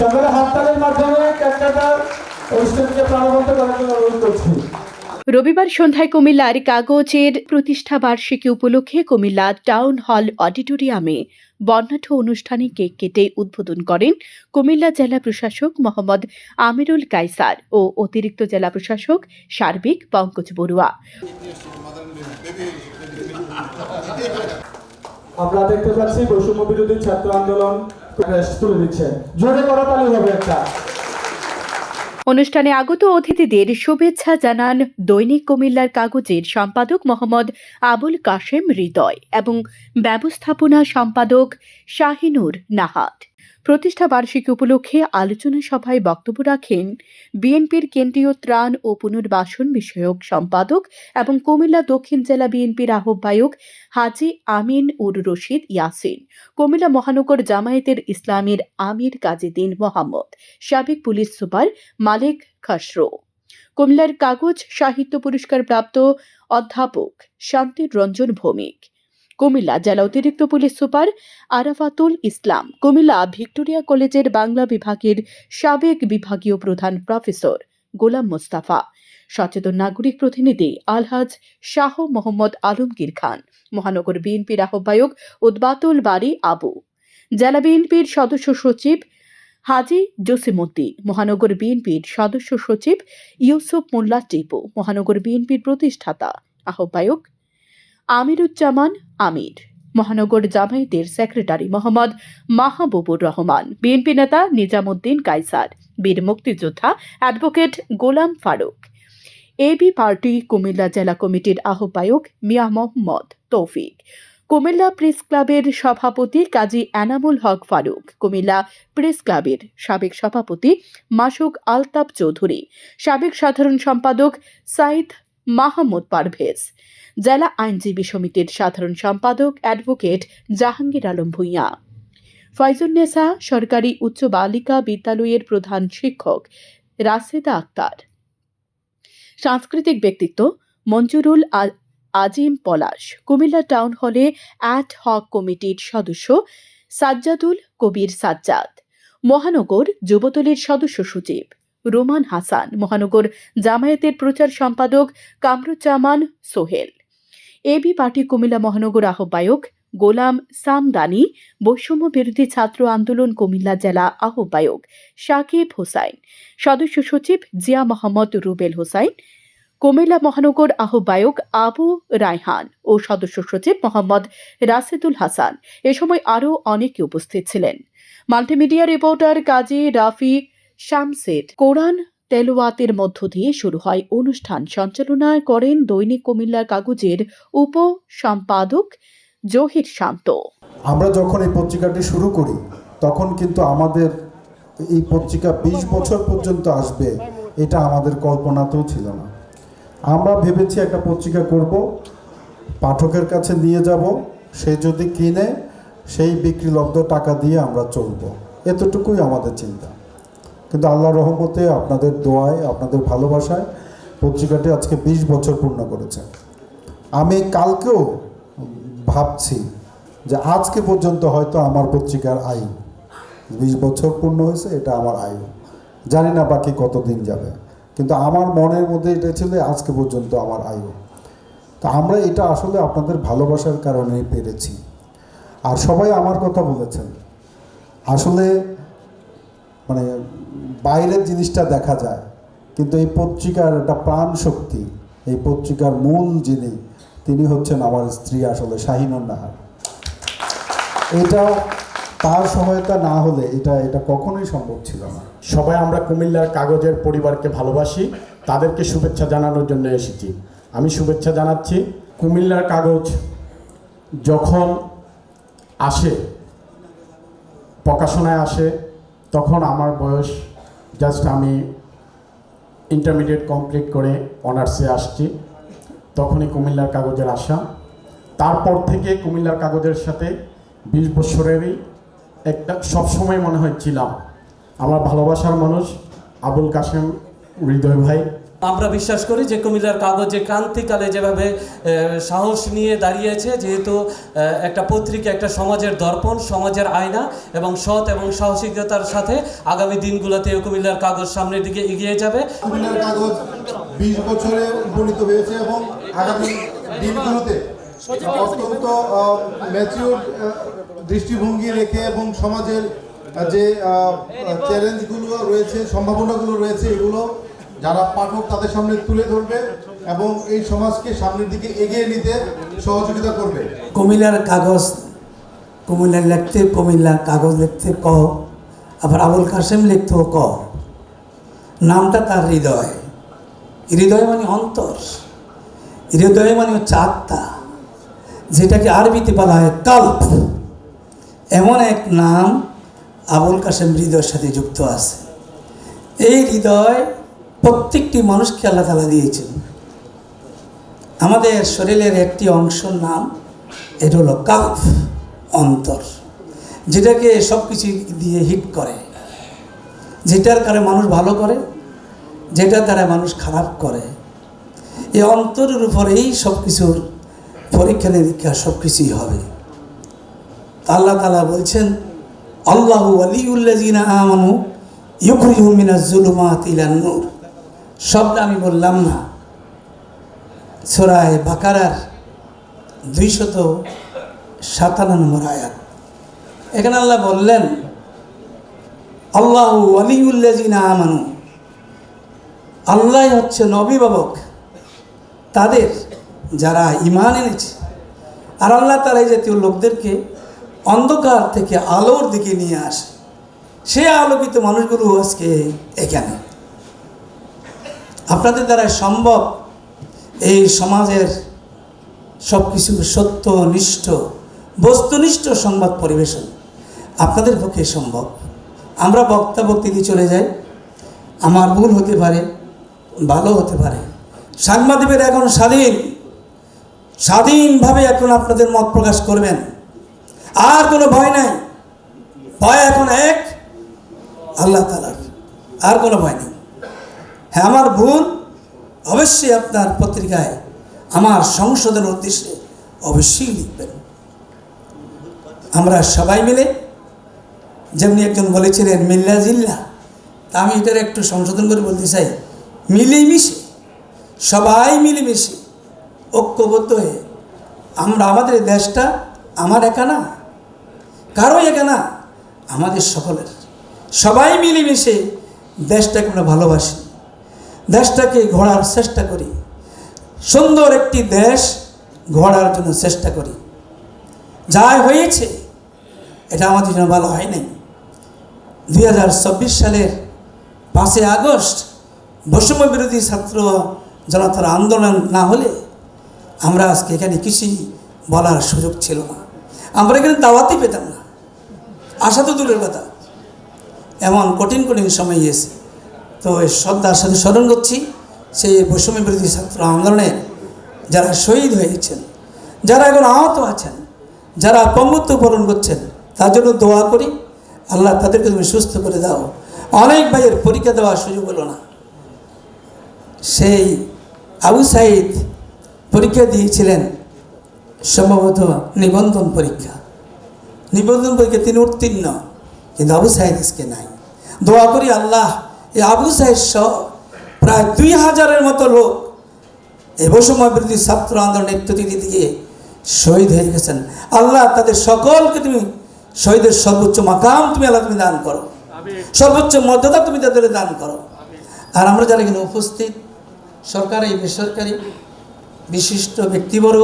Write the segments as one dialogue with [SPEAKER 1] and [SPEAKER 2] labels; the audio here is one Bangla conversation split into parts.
[SPEAKER 1] সকলে হাততালির মাধ্যমে ক্যাপ্টেটার অনুষ্ঠানকে প্রাণবন্ত করার জন্য অনুরোধ করছি।
[SPEAKER 2] রবিবার সন্ধ্যায় কুমিল্লার কাগজের প্রতিষ্ঠা বার্ষিকী উপলক্ষে কুমিল্লা টাউন হল অডিটোরিয়ামে বর্ণাঢ্য অনুষ্ঠানে কেক কেটে উদ্বোধন করেন কুমিল্লা জেলা প্রশাসক মোহাম্মদ আমিরুল কাইসার ও অতিরিক্ত জেলা প্রশাসক সার্বিক পঙ্কজ বড়ুয়া।
[SPEAKER 1] আমরা দেখতে পাচ্ছি বৈষম্য বিরোধী ছাত্র আন্দোলন তুলে দিচ্ছে। জোরে করাতালি হবে একটা।
[SPEAKER 2] অনুষ্ঠানে আগত অতিথিদের শুভেচ্ছা জানান দৈনিক কুমিল্লার কাগজের সম্পাদক মোহাম্মদ আবুল কাশেম হৃদয় এবং ব্যবস্থাপনা সম্পাদক শাহিনুর নাহাট প্রতিষ্ঠা বার্ষিকী উপলক্ষে আলোচনা সভায় বক্তব্য রাখেন বিএনপির কেন্দ্রীয় ত্রাণ ও পুনর্বাসন বিষয়ক সম্পাদক এবং কুমিল্লা দক্ষিণ জেলা বিএনপির আহ্বায়ক হাজি আমিন উর রশিদ ইয়াসিন, কুমিল্লা মহানগর জামায়াতের ইসলামীর আমির কাজীদ্দিন মোহাম্মদ, সাবেক পুলিশ সুপার মালিক খসরো। কুমিল্লার কাগজ সাহিত্য পুরস্কার প্রাপ্ত অধ্যাপক শান্তির রঞ্জন ভৌমিক কুমিল্লা জেলা অতিরিক্ত police super Arafatul Islam. Comilla Victoria কলেজের বাংলা বিভাগের সাবেক বিভাগীয় প্রধান প্রফেসর গোলাম মোস্তাফা। সচেতন নাগরিক প্রতিনিধি আলহাজ শাহ মোহাম্মদ আলমগীর খান। মহানগর বিএনপির আহ্বায়ক উদ্বাতুল বাড়ি আবু। জেলা বিএনপির সদস্য সচিব হাজি জসিমুদ্দিন মহানগর বিএনপির সদস্য সচিব ইউসুফ মোল্লা টিপু। মহানগর বিএনপির প্রতিষ্ঠাতা, আহ্বায়ক আমিরুজ্জামান আমির। মহানগর জামায়াতের সেক্রেটারি মোহাম্মদ মাহবুবুর রহমান। বিএনপি নেতা নিজামুদ্দিন কাইসার বীর মুক্তিযোদ্ধা advocate Golam Faruk. AB party Comilla জেলা কমিটির আহ্বায়ক মিয়া মোহাম্মদ তৌফিক। কুমিল্লা প্রেস ক্লাবের সভাপতি কাজী এনামুল হক ফারুক। কুমিল্লা প্রেস ক্লাবের সাবেক সভাপতি মাসুক আলতাব চৌধুরী। সাবেক সাধারণ সম্পাদক সাইদ মাহমুদ পারভেজ। জেলা আইনজীবী সমিতির সাধারণ সম্পাদক অ্যাডভোকেট জাহাঙ্গীর আলম ভূঁইয়া। ফয়জুন্নেসা সরকারি উচ্চ বালিকা বিদ্যালয়ের প্রধান শিক্ষক রাশেদা আক্তার। সাংস্কৃতিক ব্যক্তিত্ব মঞ্জুরুল আজিম পলাশ। কুমিল্লা টাউন হলে অ্যাড হক কমিটির সদস্য সাজ্জাদুল কবির সাজ্জাদ। মহানগর যুবদলের সদস্য সচিব। রোমান হাসান, মহানগর জামায়াতের প্রচার সম্পাদক কামরুজ্জামান সোহেল। এবি পার্টি কুমিল্লা মহানগর আহ্বায়ক গোলাম সামদানি, বৈষম্য বিরোধী ছাত্র আন্দোলন কুমিল্লা জেলা আহ্বায়ক সাকিব হোসাইন, সদস্য সচিব জিয়া মোহাম্মদ রুবেল হোসাইন, কুমিল্লা মহানগর আহ্বায়ক আবু রায়হান ও সদস্য সচিব মোহাম্মদ রাশেদুল হাসান। এ সময় আরও অনেকে উপস্থিত ছিলেন। মাল্টিমিডিয়া রিপোর্টার কাজী রাফি শামসেদ কোরআন তেলোয়াতের মধ্য দিয়ে শুরু হয় অনুষ্ঠান সঞ্চালনা করেন দৈনিক কুমিল্লা কাগজের উপ সম্পাদক জহির শান্ত।
[SPEAKER 3] আমরা যখন এই পত্রিকাটি শুরু করি, তখন কিন্তু আমাদের এই পত্রিকা বিশ বছর পর্যন্ত আসবে, এটা আমাদের কল্পনাতেও ছিল না। আমরা ভেবেছি একটা পত্রিকা করব, পাঠকের কাছে নিয়ে যাব, সে যদি কিনে, সেই বিক্রিলব্ধ টাকা দিয়ে আমরা চলব। এতটুকুই আমাদের চিন্তা। কিন্তু আল্লাহ রহমতে আপনাদের দোয়ায়, আপনাদের ভালোবাসায় পত্রিকাটি আজকে বিশ বছর পূর্ণ করেছে। আমি কালকেও ভাবছি যে আজকে পর্যন্ত হয়তো আমার পত্রিকার আয়ু বিশ বছর পূর্ণ হয়েছে, এটা আমার আয়ু। জানি না বাকি কতদিন যাবে, কিন্তু আমার মনের মধ্যে এটা ছিল আজকে পর্যন্ত আমার আয়ু। তা আমরা এটা আসলে আপনাদের ভালোবাসার কারণেই পেরেছি। আর সবাই আমার কথা বলেছেন। আসলে মানে বাইরের জিনিসটা দেখা যায়, কিন্তু এই পত্রিকার একটা প্রাণ শক্তি এই পত্রিকার মূল যিনি, তিনি হচ্ছেন আমার স্ত্রী আসলে শাহিনুর নাহার। এটা তার সহায়তা না হলে এটা এটা কখনোই সম্ভব ছিল না।
[SPEAKER 4] সবাই আমরা কুমিল্লার কাগজের পরিবারকে ভালোবাসি, তাদেরকে শুভেচ্ছা জানানোর জন্য এসেছি। আমি শুভেচ্ছা জানাচ্ছি, কুমিল্লার কাগজ যখন আসে, প্রকাশনায় আসে, তখন আমার বয়স জাস্ট আমি ইন্টারমিডিয়েট কমপ্লিট করে অনার্সে আসছি। তখনই কুমিল্লার কাগজের আসা তারপর থেকে কুমিল্লার কাগজের সাথে বিশ বছরেরই একটা সবসময় মনে হয় ছিলাম। আমার ভালোবাসার মানুষ আবুল কাশেম হৃদয় ভাই।
[SPEAKER 5] আমরা বিশ্বাস করি যে কুমিল্লার কাগজে ক্রান্তিকালে যেভাবে সাহস নিয়ে দাঁড়িয়েছে, যেহেতু একটা পত্রিকা, একটা সমাজের দর্পণ, সমাজের আয়না এবং সৎ এবং সাহসিকতার সাথে আগামী দিনগুলোতে কুমিল্লার কাগজ সামনের দিকে এগিয়ে যাবে।
[SPEAKER 6] কুমিল্লার কাগজ বিশ বছরে উপনীত হয়েছে এবং আগামী দিনগুলোতে অত্যন্ত ম্যাচিউর দৃষ্টিভঙ্গি রেখে এবং সমাজের যে চ্যালেঞ্জগুলো রয়েছে, সম্ভাবনাগুলো রয়েছে, এগুলো যারা পাঠক তাদের সামনে তুলে ধরবে এবং এই সমাজকে সামনের দিকে এগিয়ে নিতে সহযোগিতা করবে।
[SPEAKER 7] কুমিল্লার কাগজ, কুমিল্লার লিখতে কুমিল্লার কাগজ লিখতে ক, আবার আবুল কাসেম লিখতেও ক। নামটা তার হৃদয়। হৃদয় মানে অন্তর। হৃদয় মানে হচ্ছে আত্মা। যেটাকে আরবিতে বলা হয় কাল্প। এমন এক নাম আবুল কাসেম হৃদয়ের সাথে যুক্ত আছে। এই হৃদয় প্রত্যেকটি মানুষকে আল্লাহ তালা দিয়েছেন। আমাদের শরীরের একটি অংশের নাম, এটা হলো কাল্প অন্তর, যেটাকে সব কিছু দিয়ে হিট করে। যেটার কারণে মানুষ ভালো করে, যেটার দ্বারা মানুষ খারাপ করে। এই অন্তরের উপরেই সব কিছুর পরীক্ষা নিরীক্ষা সব কিছুই হবে আল্লাহ তালা বলছেন, আল্লাহু আলিউল্লাজিনা আমানু ইউখরিজুমিনা জুলুমাত ইলান সবটা আমি বললাম না। সোরায় বাকারার দুইশত সাতান্ন নম্বর আয়াত। এখানে আল্লাহ বললেন, আল্লাহ আলিউল্লাজিনা আমানু। আল্লাহ হচ্ছে নবীবাবক তাদের যারা ইমান এনেছে, আর আল্লাহ তারা এই জাতীয় লোকদেরকে অন্ধকার থেকে আলোর দিকে নিয়ে আসে। সে আলোকিত মানুষগুলো আজকে এখানে। আপনাদের দ্বারা সম্ভব এই সমাজের সব কিছু সত্য, নিষ্ঠ, বস্তুনিষ্ঠ সংবাদ পরিবেশন আপনাদের পক্ষে সম্ভব। আমরা বক্তা বক্তি দিয়ে চলে যাই। আমার ভুল হতে পারে, ভালো হতে পারে। সাংবাদিকের এখন স্বাধীন। স্বাধীনভাবে এখন আপনাদের মত প্রকাশ করবেন। আর কোনো ভয় নাই। ভয় এখন এক, আল্লাহ তালার আর কোনো ভয় নেই। হ্যাঁ আমার ভুল? অবশ্যই আপনার পত্রিকায়, আমার সংশোধনের উদ্দেশ্যে অবশ্যই লিখবেন। আমরা সবাই মিলে, যেমনি একজন বলেছিলেন, মিল্লা জিল্লা, তা আমি এটার একটু সংশোধন করে বলতে চাই। মিলেমিশে, সবাই মিলেমিশে ঐক্যবদ্ধ হয়ে, আমরা আমাদের দেশটা আমার একা না কারও একা না, আমাদের সকলের। সবাই মিলেমিশে দেশটাকে আমরা ভালোবাসি। দেশটাকে ঘোরার চেষ্টা করি। সুন্দর একটি দেশ গড়ার জন্য চেষ্টা করি। যা হয়েছে, এটা আমাদের জন্য ভালো হয় নাই। দুই হাজার চব্বিশ সালের পাঁচই আগস্ট বৈষম্য বিরোধী ছাত্র জনতার আন্দোলন না হলে আমরা আজকে এখানে কিছুই বলার সুযোগ ছিল না। আমরা এখানে দাওয়াতই পেতাম না। আশা তো দূরের কথা। এমন কঠিন কঠিন সময় এসে তো শ্রদ্ধার সাথে স্মরণ করছি, সেই বৈষম্য বিরোধী ছাত্র আন্দোলনে যারা শহীদ হয়েছেন, যারা এখন আহত আছেন, যারা পঙ্গুত্ব বরণ করছেন, তার জন্য দোয়া করি, আল্লাহ তাদেরকে তুমি সুস্থ করে দাও। অনেক ভাইয়ের পরীক্ষা দেওয়ার সুযোগ হলো না। সেই আবু সাইদ পরীক্ষা দিয়েছিলেন, সম্ভবত নিবন্ধন পরীক্ষা। নিবন্ধন পরীক্ষা তিনি উত্তীর্ণ, কিন্তু আবু সাহেদ আজকে নাই। দোয়া করি আল্লাহ এই আবু সাহেদ সহ প্রায় দুই হাজারের মতো লোক এই বিরোধী ছাত্র আন্দোলন নেতৃত্ব দিতে গিয়ে শহীদ হয়ে গেছেন। আল্লাহ তাদের সকলকে তুমি শহীদের সর্বোচ্চ মাকাম তুমি আল্লাহ তুমি দান করো। সর্বোচ্চ মর্যাদা তুমি তাদের দান করো। আর আমরা যারা এখানে উপস্থিত, সরকারি, বেসরকারি, বিশিষ্ট ব্যক্তিবর্গ,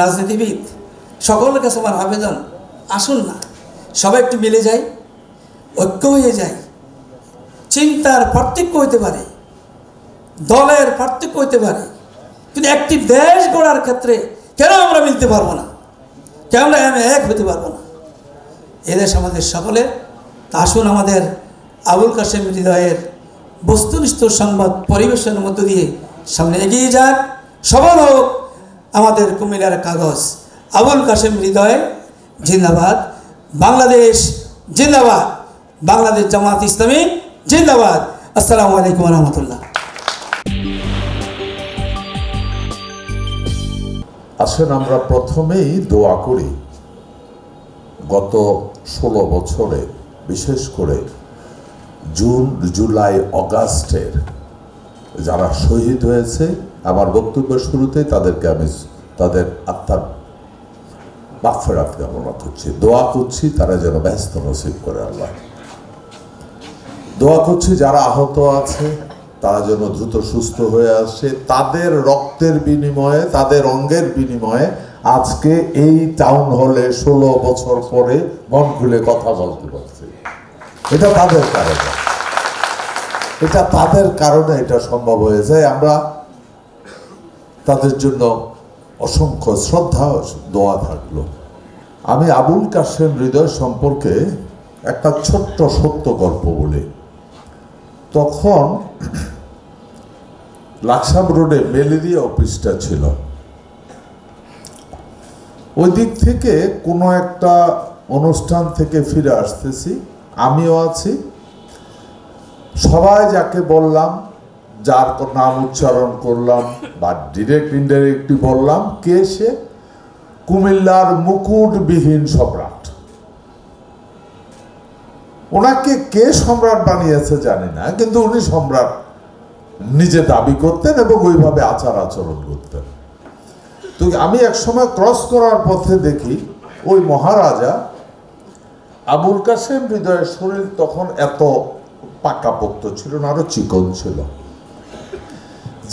[SPEAKER 7] রাজনীতিবিদ, সকলের কাছে আমার আবেদন, আসুন না। সবাই একটু মিলে যায় ঐক্য হয়ে যায় চিন্তার পার্থক্য হইতে পারে, দলের পার্থক্য হইতে পারে, কিন্তু একটি দেশ গড়ার ক্ষেত্রে কেন আমরা মিলতে পারব না? কেন আমরা এক হতে পারব না? এদেশ আমাদের সকলের। আসুন আমাদের আবুল কাসেম হৃদয়ের বস্তুনিষ্ঠ সংবাদ পরিবেশনের মধ্য দিয়ে সামনে এগিয়ে যাক। সবল হোক আমাদের কুমিল্লার কাগজ। আবুল কাসেম হৃদয়, জিন্দাবাদ। বাংলাদেশ জিন্দাবাদ। বাংলাদেশ জামাত ইসলামী জিন্দাবাদ। আসসালামু আলাইকুম রহমতুল্লাহ।
[SPEAKER 8] আসেন আমরা প্রথমেই দোয়া করি। গত ষোলো বছরে, বিশেষ করে জুন, জুলাই, অগাস্টের যারা শহীদ হয়েছে, আমার বক্তব্য শুরুতেই তাদেরকে আমি তাদের আত্মার মাফেরাত কামনা করছি, দোয়া করছি তারা যেন ব্যস্ত নসিব করে আল্লাহ। দোয়া করছি, যারা আহত আছে, তারা যেন দ্রুত সুস্থ হয়ে আসে। তাদের রক্তের বিনিময়ে, তাদের অঙ্গের বিনিময়ে আজকে এই টাউন হলে ষোলো বছর পরে মন খুলে কথা বলতে পারছি এটা তাদের কারণে। এটা তাদের কারণে এটা সম্ভব হয়ে যায়। আমরা তাদের জন্য অসংখ্য শ্রদ্ধা দোয়া থাকল। আমি আবুল কাশেম হৃদয় সম্পর্কে একটা ছোট্ট সত্য গল্প বলি। তখন লাকসাম রোডে ম্যালেরিয়া অফিসটা ছিল। ওই দিক থেকে কোনো একটা অনুষ্ঠান থেকে ফিরে আসতেছি, আমিও আছি। সবাই যাকে বললাম, যার নাম উচ্চারণ করলাম বা ডিরেক্ট ইনডাইরেক্টলি বললাম, কে সে? কুমিল্লার মুকুটবিহীন সম্রাট ওনাকে কে সম্রাট বানিয়েছে জানি না, কিন্তু উনি সম্রাট নিজে দাবি করতেন এবং ওইভাবে আচার আচরণ করতেন। তো আমি এক সময় ক্রস করার পথে দেখি ওই মহারাজা আবুল কাসেম হৃদয়ের শরীর তখন এত পাকাপোক্ত ছিল না, আরও চিকন ছিল।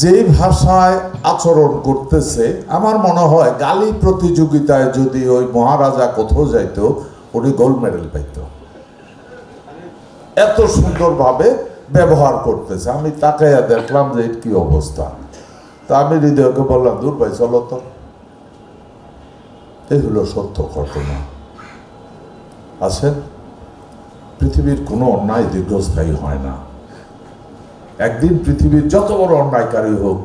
[SPEAKER 8] যেই ভাষায় আচরণ করতেছে, আমার মনে হয় গালি প্রতিযোগিতায় যদি ওই মহারাজা কোথাও যাইতো, উনি গোল্ড মেডেল পাইতো। এত সুন্দরভাবে ব্যবহার করতেছে। আমি তাকাইয়া দেখলাম যে কি অবস্থা। তা আমি হৃদয়কে বললাম, দূর ভাই, চলো তো। এই হলো সত্য ঘটনা। আছেন পৃথিবীর কোনো অন্যায় দীর্ঘস্থায়ী হয় না। একদিন পৃথিবীর যত বড় অন্যায়কারী হোক,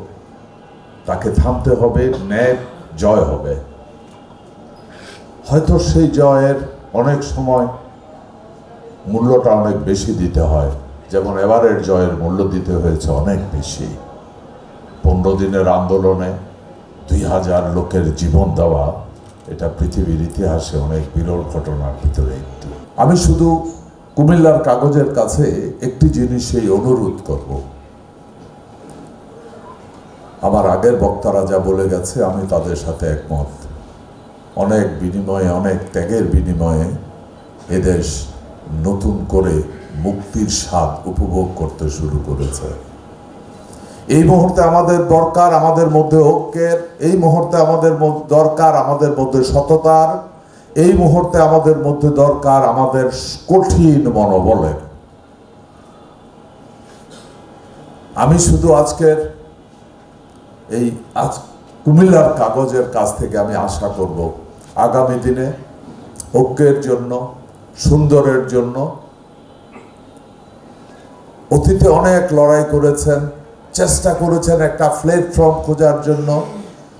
[SPEAKER 8] তাকে থামতে হবে, ন্যায়, জয় হবে। হয়তো সেই জয়ের অনেক সময় মূল্যটা অনেক বেশি দিতে হয়। যেমন এবারের জয়ের মূল্য দিতে হয়েছে অনেক বেশি। পনেরো দিনের আন্দোলনে দুই হাজার লোকের জীবন দেওয়া এটা পৃথিবীর ইতিহাসে অনেক বিরল ঘটনার ভিতরে একটি। আমি শুধু কুমিল্লার কাগজের কাছে একটি জিনিসেই অনুরোধ করব। আমার আগের বক্তারা যা বলে গেছে, আমি তাদের সাথে একমত। অনেক বিনিময়ে, অনেক ত্যাগের বিনিময়ে এদেশ নতুন করে মুক্তির স্বাদ উপভোগ করতে শুরু করেছে। এই মুহূর্তে আমাদের দরকার আমাদের মধ্যে ঐক্যের, এই মুহূর্তে আমাদের দরকার আমাদের মধ্যে সততার, এই মুহূর্তে আমাদের মধ্যে দরকার আমাদের কঠিন মনোবলের। আমি শুধু আজকের এই আজ কুমিল্লার কাগজের কাছ থেকে আমি আশা করব, আগামী দিনে ঐক্যের জন্য সুন্দরের জন্য। অতীতে অনেক লড়াই করেছেন, চেষ্টা করেছেন একটা প্ল্যাটফর্ম খোঁজার জন্য,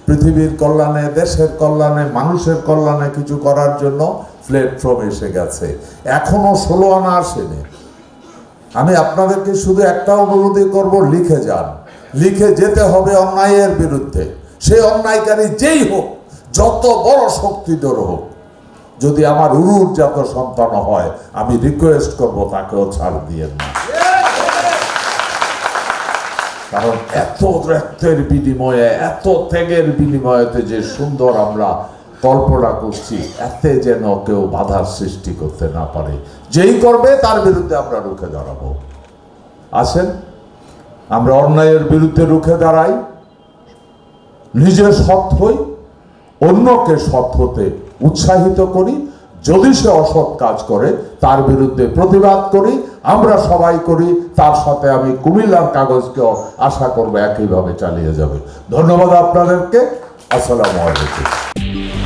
[SPEAKER 8] পৃথিবীর কল্যাণে, দেশের কল্যাণে, মানুষের কল্যাণে কিছু করার জন্য প্ল্যাটফর্ম এসে গেছে। এখনও ষোলো আনা আসেনি। আমি আপনাদেরকে শুধু একটা অনুরোধই করব, লিখে যান। লিখে যেতে হবে অন্যায়ের বিরুদ্ধে। সেই অন্যায়কারী যেই হোক, যত বড় শক্তিধর হোক যদি আমার উরুর যত সন্তান হয়, আমি রিকোয়েস্ট করব, তাকেও ছাড় দিয়ে না কারণ এত রক্তের বিনিময়ে, এত ত্যাগের বিনিময়েতে যে সুন্দর আমরা কল্পনা করছি, এতে যেন কেউ বাধার সৃষ্টি করতে না পারে। যেই করবে, তার বিরুদ্ধে আমরা রুখে দাঁড়াবো। আসেন, আমরা অন্যায়ের বিরুদ্ধে রুখে দাঁড়াই। নিজে সৎ হই, অন্যকে সৎ হতে উৎসাহিত করি। যদি সে অসৎ কাজ করে, তার বিরুদ্ধে প্রতিবাদ করি, আমরা সবাই করি, তার সাথে আমি কুমিল্লার কাগজকেও আশা করব একইভাবে চালিয়ে যাবে। ধন্যবাদ আপনাদেরকে। আসসালামু আলাইকুম।